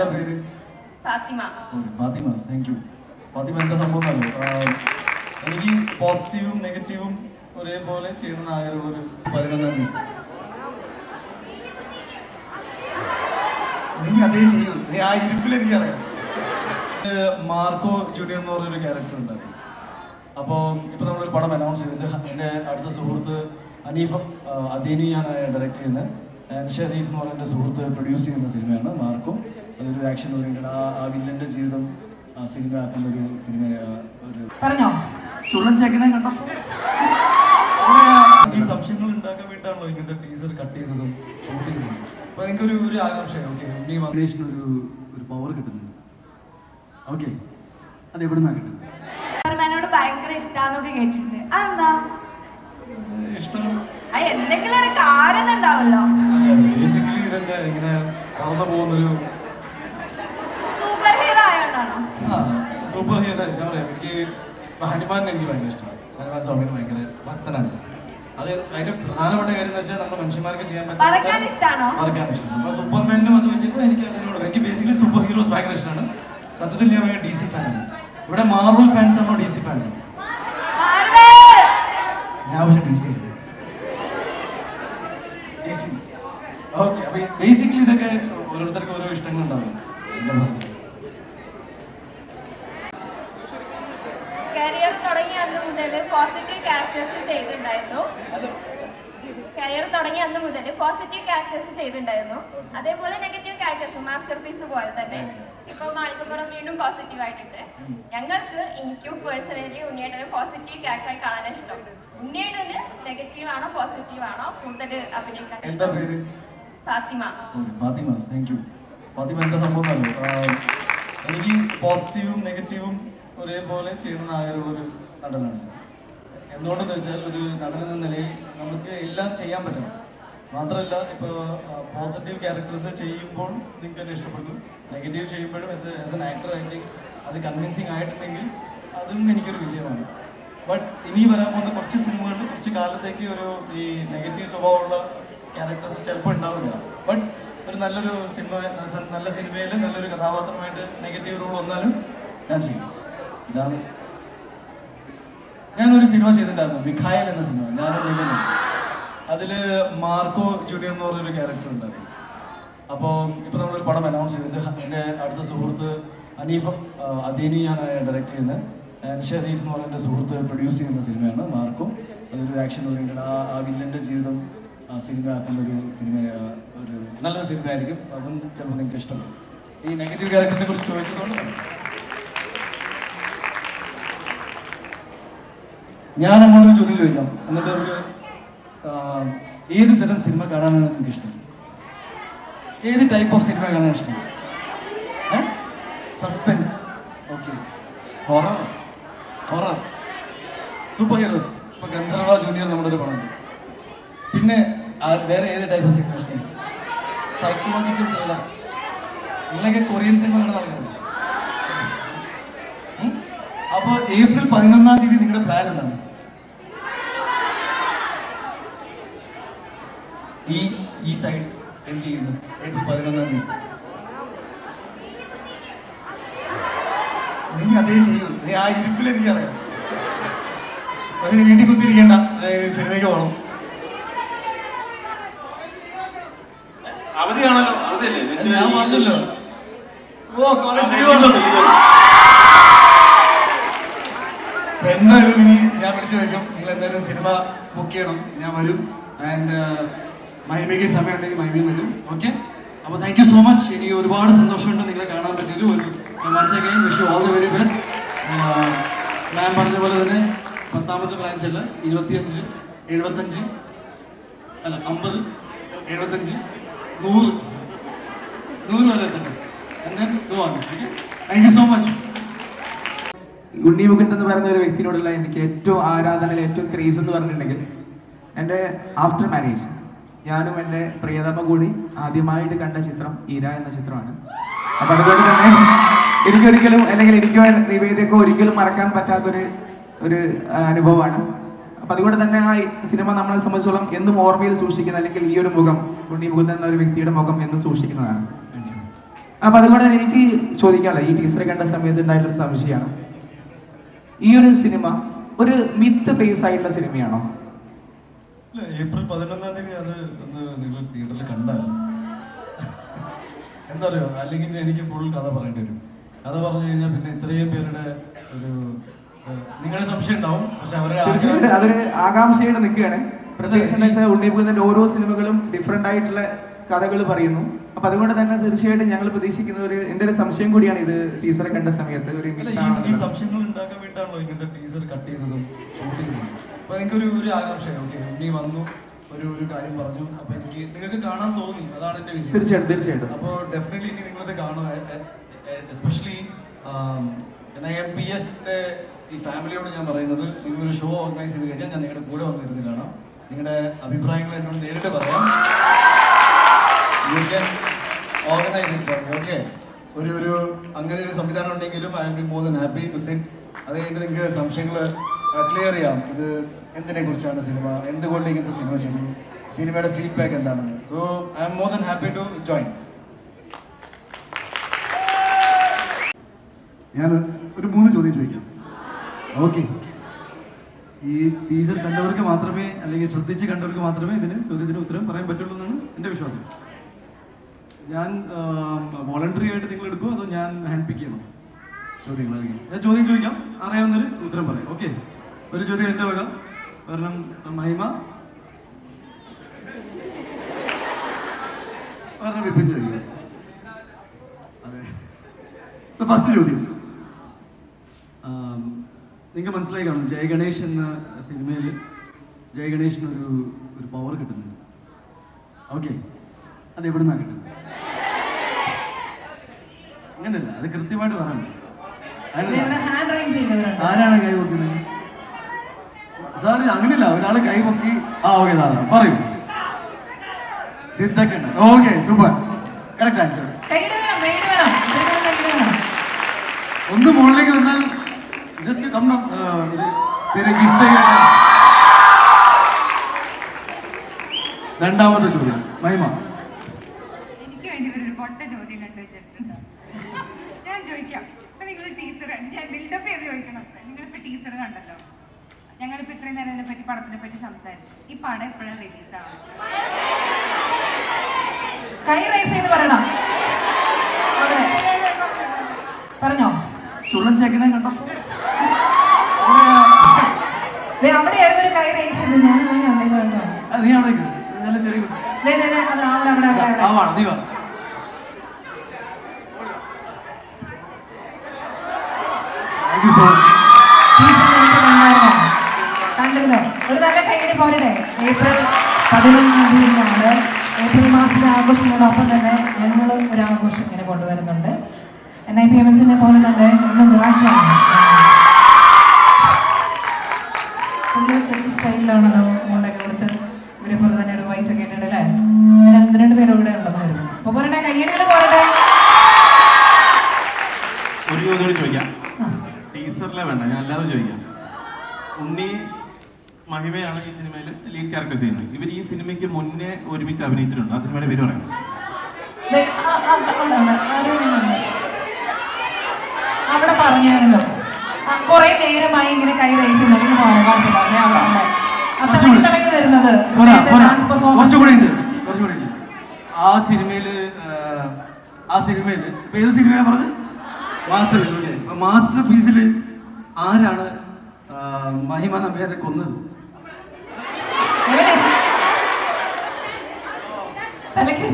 എന്താ പേര്? Fathima. Fathima thank you Fathima എന്താ സംഭവം അറിയോ? എനിക്ക് പോസിറ്റീവും നെഗറ്റീവും ഒരേപോലെ ചെയ്യുന്ന ആയൊരു പതിനൊന്നാം തീയതി. നീ അതേ ചെയ്യൂ. നീ ആ ഇരിപ്പിൽ എനിക്കറിയാം മാർക്കോ ജൂനിയർ എന്ന് പറഞ്ഞൊരു ക്യാരക്ടർ ഉണ്ടായി അപ്പോൾ ഇപ്പോൾ നമ്മളൊരു പടം അനൗൺസ് ചെയ്തിട്ട് എന്റെ അടുത്ത സുഹൃത്ത് അനീഫ് അദീനിയാണ് ഡയറക്റ്റ് ചെയ്യുന്നത്. ഷെരീഫ് എന്ന് പറയുന്ന എന്റെ സുഹൃത്ത് പ്രൊഡ്യൂസ് ചെയ്യുന്ന സിനിമയാണ് മാർക്കോ. അതൊരു ആക്ഷൻ ഓറിയന്റഡ് ആ വില്ലന്റെ ജീവിതം ആ സിനിമ ആക്കുന്ന ഒരു സിനിമ ഒരു പറഞ്ഞോ? ചുള്ളൻ ചെക്കനെ കണ്ടപ്പോ? ഈ സംശയങ്ങൾ ഉണ്ടാക്കാൻ വേണ്ടിയിട്ടാണല്ലോ ഇങ്ങനത്തെ ടീസർ കട്ട് ചെയ്തതും ഷൂട്ട് ചെയ്തതും. അപ്പൊ എനിക്കൊരു ഒരു ഒരു ആകാംക്ഷയാണ് ഓക്കെ ഉണ്ണി മഹേഷിന് ഒരു ഒരു പവർ കിട്ടുന്നുണ്ട്. ഓക്കെ അത് എവിടുന്നാണ് കിട്ടുന്നത്? എന്നോട് ഭയങ്കര ഇഷ്ടാന്നൊക്കെ കേട്ടിട്ടുണ്ട്. അതെന്താ? ഇഷ്ടം. എന്തെങ്കിലും ഒരു കാരണം ഉണ്ടാവല്ലോ. ബേസിക്കലി ഇതെന്നെ ഇങ്ങനെ കടന്നു പോകുന്നൊരു സൂപ്പർ ഹീറോ ആയോണ്ടാണോ ആ ഹീറോ എന്താ പറയാ എനിക്ക് ഹനുമാൻ എനിക്ക് ഭയങ്കര ഇഷ്ടമാണ്. ഹനുമാൻ സ്വാമിന് ഭയങ്കര ഭക്തനാണ് അത് അതിന്റെ പ്രധാനപ്പെട്ട കാര്യം എന്ന് വെച്ചാൽ നമ്മുടെ മനുഷ്യന്മാർക്ക് ചെയ്യാൻ പറ്റും ഇഷ്ടമാണ്. അപ്പൊ സൂപ്പർമാനും അത് പറ്റിയപ്പോൾ എനിക്ക് അതിനോട് എനിക്ക് ബേസിക്കലി സൂപ്പർ ഹീറോസ് ഭയങ്കര ഇഷ്ടമാണ്. സത്യത്തിൽ ഞാൻ ഭയങ്കര ഡി സി ഫാനാണ് ഇവിടെ മാർവൽ ഫാൻസ് ആണോ ഡി സി ഫാനാണ്! ഞാൻ പക്ഷെ D C D C okay അപ്പൊ ബേസിക്കലി ഇതൊക്കെ ഓരോരുത്തർക്കും ഓരോ ഇഷ്ടങ്ങളുണ്ടാവും. എന്റെ ഭാഗത്ത് കരിയർ തുടങ്ങിയ അന്ന് മുതൽ പോസിറ്റീവ് ക്യാരക്ടേഴ്സ് ചെയ്തിട്ടുണ്ടായിരുന്നു. കരിയർ തുടങ്ങിയ അന്ന് മുതൽ പോസിറ്റീവ് ക്യാരക്ടേഴ്സ് ചെയ്തിട്ടുണ്ടായിരുന്നു. അതേപോലെ നെഗറ്റീവ് ക്യാരക്ടേഴ്സ് മാസ്റ്റർ പീസ് പോലെ തന്നെ. ഇപ്പൊ മാളികപ്പുറം വീണ്ടും പോസിറ്റീവ് ആയിട്ടുണ്ട്. ഞങ്ങൾക്ക് എനിക്കും പേഴ്സണലി ഉണ്ണിയേട്ടന് പോസിറ്റീവ് ക്യാരക്ടറായി കാണാൻ ഇഷ്ടം. ഉണ്ണിയേട്ടന് നെഗറ്റീവ് ആണോ പോസിറ്റീവ് ആണോ? കൂടുതൽ അഭിനയിക്കാൻ ഫാത്തിമ. ഫാത്തിമ. താങ്ക് യു ഫാത്തിമ എന്താ സംഭവം എനിക്ക് പോസിറ്റീവും നെഗറ്റീവും ഒരേപോലെ ചെയ്യുന്ന ആയൊരു നടനാണ്. എന്തുകൊണ്ടെന്ന് വെച്ചാൽ ഒരു നടൻ എന്ന നിലയിൽ നമുക്ക് എല്ലാം ചെയ്യാൻ പറ്റണം. മാത്രമല്ല ഇപ്പോൾ പോസിറ്റീവ് ക്യാരക്ടേഴ്സ് ചെയ്യുമ്പോൾ നിങ്ങൾക്ക് തന്നെ ഇഷ്ടപ്പെട്ടു. നെഗറ്റീവ് ചെയ്യുമ്പോഴും ആസ് ആസ് എൻ ആക്ടർ ആയിട്ട് അത് കൺവിൻസിങ് ആയിട്ടുണ്ടെങ്കിൽ അതും എനിക്കൊരു വിജയമാണ്. ബട്ട് ഇനി വരാൻ പോകുന്ന കുറച്ച് സിനിമകളിൽ കുറച്ച് കാലത്തേക്ക് ഒരു ഈ നെഗറ്റീവ് സ്വഭാവമുള്ള ക്യാരക്ടേഴ്സ് ചിലപ്പോൾ ഉണ്ടാവില്ല. ബട്ട് ഒരു നല്ലൊരു സിനിമ നല്ല സിനിമയിൽ നല്ലൊരു കഥാപാത്രമായിട്ട് നെഗറ്റീവ് റോൾ വന്നാലും ഞാൻ ചെയ്യും. ഇതാണ്. ഞാനൊരു സിനിമ ചെയ്തിട്ടുണ്ടായിരുന്നു. മിഖായൽ എന്ന സിനിമ. ഞാനും അതിൽ മാർക്കോ ജൂനിയർ എന്ന് പറഞ്ഞൊരു ക്യാരക്ടർ ഉണ്ടായിരുന്നു. അപ്പോൾ ഇപ്പോൾ നമ്മളൊരു പടം അനൗൺസ് ചെയ്തിട്ട് എന്റെ അടുത്ത സുഹൃത്ത് അനീഫ് അദീനിയാണ് ഡയറക്റ്റ് ചെയ്യുന്നത്. ആൻഡ് ഷെരീഫ് എന്ന് പറയുന്ന സുഹൃത്ത് പ്രൊഡ്യൂസ് ചെയ്യുന്ന സിനിമയാണ് മാർക്കോ. അതൊരു ആക്ഷൻ ഓറിയന്റഡ് ആ ആ വില്ലന്റെ ജീവിതം ആ സിനിമ ആക്കുന്ന ഒരു സിനിമ ഒരു നല്ലൊരു സിനിമ ആയിരിക്കും. അതും ചിലപ്പോൾ നിങ്ങൾക്ക് ഇഷ്ടമാണ് ഈ നെഗറ്റീവ് ക്യാരക്ടറിനെ കുറിച്ച് ചോദിച്ചതുകൊണ്ട് ഞാൻ നമ്മളൊരു ചോദ്യം ചോദിക്കാം. എന്നിട്ട് അവർക്ക് ഏത് തരം സിനിമ കാണാനാണ് നിങ്ങൾക്ക് ഇഷ്ടം? ഏത് ടൈപ്പ് ഓഫ് സിനിമ കാണാൻ ഇഷ്ടം? Suspense okay horror horror super heroes ഇപ്പൊ ഗന്ധർവ ജൂനിയർ നമ്മുടെ ഒരു പണം പിന്നെ വേറെ ഏത് ടൈപ്പ് ഓഫ് സിനിമ ഇഷ്ടം? സൈക്കോളജിക്കൽ ത്രില്ലർ നിങ്ങളൊക്കെ കൊറിയൻ സിനിമ കാണാൻ നടക്കുന്നത് അപ്പോൾ ഏപ്രിൽ പതിനൊന്നാം തീയതി നിങ്ങളുടെ പ്ലാൻ എന്താണ്? ഈ ഈ സൈഡ് എന്ത് ചെയ്യുന്നു. ഏപ്രിൽ പതിനൊന്നാം തീയതി. നീ അതേ ചെയ്യൂ. നീ ആ ഇരിപ്പിൽ എനിക്കറിയാം പക്ഷെ വീട്ടിൽ കുത്തിരിക്കണ്ട ഏ, സിനിമയ്ക്ക് പോകണം അവധിയാണല്ലോ. അവധിയല്ലേ? ഞാൻ പറഞ്ഞല്ലോ ഓ കോളേജ് ലീവ് ആണല്ലോ. അപ്പൊ എന്തായാലും ഇനി ഞാൻ വിളിച്ചു വയ്ക്കും നിങ്ങൾ എന്തായാലും സിനിമ ബുക്ക് ചെയ്യണം. ഞാൻ വരും. ആൻഡ് മഹിമയ്ക്ക് സമയം ഉണ്ടെങ്കിൽ മഹിമയും വരും. ഓക്കെ അപ്പൊ താങ്ക് യു സോ മച്ച് എനിക്ക് ഒരുപാട് സന്തോഷമുണ്ട് നിങ്ങളെ കാണാൻ പറ്റിയൊരു ഒരു once again wish all the very best ഞാൻ പറഞ്ഞ പോലെ തന്നെ പത്താമത്തെ ബ്രാഞ്ച് അല്ല. ഇരുപത്തിയഞ്ച് എഴുപത്തഞ്ച് അല്ല അമ്പത് എഴുപത്തഞ്ച് നൂറ്. നൂറ് വരെ എത്തട്ടെ thank you so much Unni Mukundan എന്ന് പറയുന്ന ഒരു വ്യക്തിയോടുള്ള എനിക്ക് ഏറ്റവും ആരാധനയിൽ ഏറ്റവും ക്രേസ് എന്ന് പറഞ്ഞിട്ടുണ്ടെങ്കിൽ എന്റെ ആഫ്റ്റർ മാരേജ് ഞാനും എന്റെ പ്രിയതമ കൂടി ആദ്യമായിട്ട് കണ്ട ചിത്രം ഈര എന്ന ചിത്രമാണ്. അപ്പം അതുകൊണ്ട് തന്നെ എനിക്കൊരിക്കലും അല്ലെങ്കിൽ എനിക്കോ നിവേദിയൊക്കെ ഒരിക്കലും മറക്കാൻ പറ്റാത്തൊരു ഒരു അനുഭവമാണ്. അപ്പം അതുകൊണ്ട് തന്നെ ആ സിനിമ നമ്മളെ സംബന്ധിച്ചോളം എന്നും ഓർമ്മയിൽ സൂക്ഷിക്കുന്ന അല്ലെങ്കിൽ ഈ ഒരു മുഖം ഉണ്ണി മുകുന്ദൻ എന്ന ഒരു വ്യക്തിയുടെ മുഖം എന്നും സൂക്ഷിക്കുന്നതാണ്. അപ്പം. അതുകൊണ്ട് തന്നെ എനിക്ക് ചോദിക്കാനുള്ളത് ഈ ടീച്ചറെ കണ്ട സമയത്ത് ഉണ്ടായിട്ടുള്ള സംശയമാണ്. ഈ ഒരു സിനിമ ഒരു മിത്ത് ബേസ് ആയിട്ടുള്ള സിനിമയാണോ? ഏപ്രിൽ പതിനൊന്നാം തീയതി അത് ഒന്ന് നിങ്ങൾ തിയേറ്ററിൽ കണ്ടാൽ. എന്താ പറയുക അല്ലെങ്കിൽ എനിക്ക് ഫുൾ കഥ പറയേണ്ടി വരും. കഥ പറഞ്ഞു കഴിഞ്ഞാൽ പിന്നെ ഇത്രയും പേരുടെ ഒരു നിങ്ങളെ നിങ്ങളുടെ സംശയം ഉണ്ടാവും. പക്ഷെ അവരുടെ അതൊരു ആകാംക്ഷയുടെ നിൽക്കുകയാണ്. പ്രത്യേകിച്ച് എന്താ വെച്ചാൽ ഉണ്ണിപ്പൂതിന്റെ ഓരോ സിനിമകളും ഡിഫറെന്റ് ആയിട്ടുള്ള കഥകൾ പറയുന്നു. അപ്പൊ അതുകൊണ്ട് തന്നെ തീർച്ചയായിട്ടും ഞങ്ങൾ പ്രതീക്ഷിക്കുന്ന ഒരു എന്റെ ഒരു സംശയം കൂടിയാണ് ഇത് ടീച്ചറെ കണ്ട സമയത്ത്. ഒരു ഈ- സംശയങ്ങൾ ഉണ്ടാക്കാൻ വേണ്ടിയിട്ടാണല്ലോ ഇങ്ങനത്തെ ടീസർ കട്ട് ചെയ്തതും അപ്പൊ ഒരു ഒരു ആകാംക്ഷ ഓക്കെ ഉണ്ണി വന്നു. ഒരു ഒരു കാര്യം പറഞ്ഞു. അപ്പൊ എനിക്ക് നിങ്ങൾക്ക് കാണാൻ തോന്നി. അതാണ് എന്റെ വിജയം. തീർച്ചയായിട്ടും തീർച്ചയായിട്ടും. അപ്പോൾ ഡെഫിനറ്റ്ലി ഇനി നിങ്ങളത് കാണും. എസ്പെഷ്യലി എം പി എസിന്റെ ഈ ഫാമിലിയോട് ഞാൻ പറയുന്നത് നിങ്ങളൊരു ഷോ ഓർഗനൈസ് ചെയ്ത് കഴിഞ്ഞാൽ ഞാൻ നിങ്ങളുടെ കൂടെ വന്നിരുന്ന് കാണാം. നിങ്ങളുടെ അഭിപ്രായങ്ങൾ എന്നോട് നേരിട്ട് പറയാം. യു ക്യാൻ ഓർഗനൈസ് ഓക്കെ ഒരു ഒരു അങ്ങനെ ഒരു സംവിധാനം ഉണ്ടെങ്കിലും I be more than happy to sit അത് കഴിഞ്ഞിട്ട് നിങ്ങൾക്ക് സംശയങ്ങൾ ക്ലിയർ ചെയ്യാം. ഇത് എന്തിനെ കുറിച്ചാണ് സിനിമ? എന്തുകൊണ്ട് ഇങ്ങനത്തെ സിനിമ ചെയ്തു സിനിമയുടെ ഫീഡ്ബാക്ക് എന്താണെന്ന്. So I'm more than happy to join ഞാൻ ഒരു മൂന്ന് ചോദ്യം ചോദിക്കാം. ഓക്കെ ഈ ടീച്ചർ കണ്ടവർക്ക് മാത്രമേ അല്ലെങ്കിൽ ശ്രദ്ധിച്ച് കണ്ടവർക്ക് മാത്രമേ ഇതിന് ചോദ്യത്തിന് ഉത്തരം പറയാൻ പറ്റുള്ളൂ എന്നാണ് എന്റെ വിശ്വാസം. ഞാൻ വോളണ്ടറി ആയിട്ട് നിങ്ങൾ എടുക്കുമോ അതോ ഞാൻ ഹാൻഡ് പിക്ക് ചെയ്യണോ? ചോദ്യങ്ങൾ ഞാൻ ചോദ്യം ചോദിക്കാം. അറിയാവുന്നൊരു ഉത്തരം പറയാം. ഓക്കെ ഒരു ചോദ്യം എന്റെ വക. കാരണം മഹിമ. കാരണം വിപ്പിൻ ചോദിക്കാം. അതെ. സോ ഫസ്റ്റ് ചോദ്യം. നിങ്ങൾക്ക് മനസ്സിലായി കാണും. ജയ ഗണേഷ് എന്ന സിനിമയിൽ ജയ ഗണേഷിന് ഒരു ഒരു പവർ കിട്ടുന്നുണ്ട്. ഓക്കെ അത് എവിടെ നിന്നാണ് കിട്ടുന്നത്? അങ്ങനെയല്ല അത് കൃത്യമായിട്ട് പറയണം. ആരാണ്? കൈ പൊക്കുന്നത് സാറ് അങ്ങനെയല്ല ഒരാൾ കൈ പൊക്കി ആ ഓക്കെ സാധാ പറയൂ. സിദ്ധക്കുണ്ട്. ഓക്കെ സൂപ്പർ കറക്റ്റ് ആൻസർ ഒന്ന് മുകളിലേക്ക് വന്നാൽ ജസ്റ്റ് കം ചെറിയ ഗിഫ്റ്റ് രണ്ടാമത്തെ ചോദ്യം. മഹിമ എനിക്ക് വേണ്ടി ഇവരൊരു പൊട്ട ചോദ്യം കണ്ടുവച്ചിട്ടുണ്ട് ഞാൻ ചോദിക്കാം ഇപ്പൊ നിങ്ങൾ ടീച്ചർ ഞാൻ ബിൽഡപ്പ് ചെയ്ത് ചോദിക്കണം നിങ്ങളിപ്പോ ടീച്ചർ കണ്ടല്ലോ. ഞങ്ങളിപ്പോ ഇത്രയും നേരം ഇതിനെ പറ്റി പടത്തിനെ പറ്റി സംസാരിച്ചു. ഈ പടം എപ്പോഴാണ് റിലീസ് ആവുന്നത് കൈ റൈസ് ചെയ്ത് പറയണം. പറഞ്ഞോ? ചുള്ളൻ ചെക്കനെ കണ്ടപ്പോ. അവിടെ ഏതൊരു കൈ റൈസ് ചെയ്ത്. ഞാൻ നീ അവിടെ. നല്ല ചെറിയ നീ വാ. മച്ച് ടീച്ചർ നേരത്തെ കണ്ടായിരുന്നോ? കണ്ടിരുന്നോ ഒരു നല്ല കൈയ്യടി പോരട്ടെ. ഏപ്രിൽ പതിനൊന്നാം തീയതിയാണ്. ഏപ്രിൽ മാസത്തെ ആഘോഷങ്ങളോടൊപ്പം തന്നെ ഞങ്ങൾ ഒരു ആഘോഷം ഇങ്ങനെ കൊണ്ടുവരുന്നുണ്ട്. എൻ ഐ പി എം എസിനെ പോലെ തന്നെ ഇന്ന് ബ്ലാക്കാണ് ചെറിയ സ്റ്റൈലിലാണല്ലോ മുണ്ടൊക്കെ കൊടുത്ത് ഇവരെ പോലെ തന്നെ ഒരു വൈറ്റ് ഒക്കെ ഇട്ടിട്ട് രണ്ട് രണ്ട് പേരും ഇവിടെ ഉണ്ടെന്ന് വരുന്നു. അപ്പൊ പോരട്ടെ കയ്യടികൾ പോരട്ടെ. ഒരു ചോദ്യം ചോദിക്കാം. ടീച്ചറിലെ വേണ്ട ഞാൻ അല്ലാതെ ചോദിക്കാം. ഉണ്ണി മഹിമയാണ് ഈ സിനിമയിൽ ലീഡ് ക്യാരക്ടർ ചെയ്യുന്നത്. ഇവർ ഈ സിനിമയ്ക്ക് മുന്നേ ഒരുമിച്ച് അഭിനയിച്ചിട്ടുണ്ട്. ആ സിനിമയുടെ പേര് പറയാം. അവിടെ പറഞ്ഞായിരുന്നു കുറെ നേരമായി ഇങ്ങനെ കൈ റൈസ് വരുന്നത് ആ സിനിമയിൽ ആ, സിനിമയിൽ ഏത് സിനിമയാ പറഞ്ഞത്? മാസ്റ്റർ പീസ് മാസ്റ്റർ പീസിൽ ആരാണ് മഹിമ നമ്പ്യാരെ കൊന്നത്? بدات تلك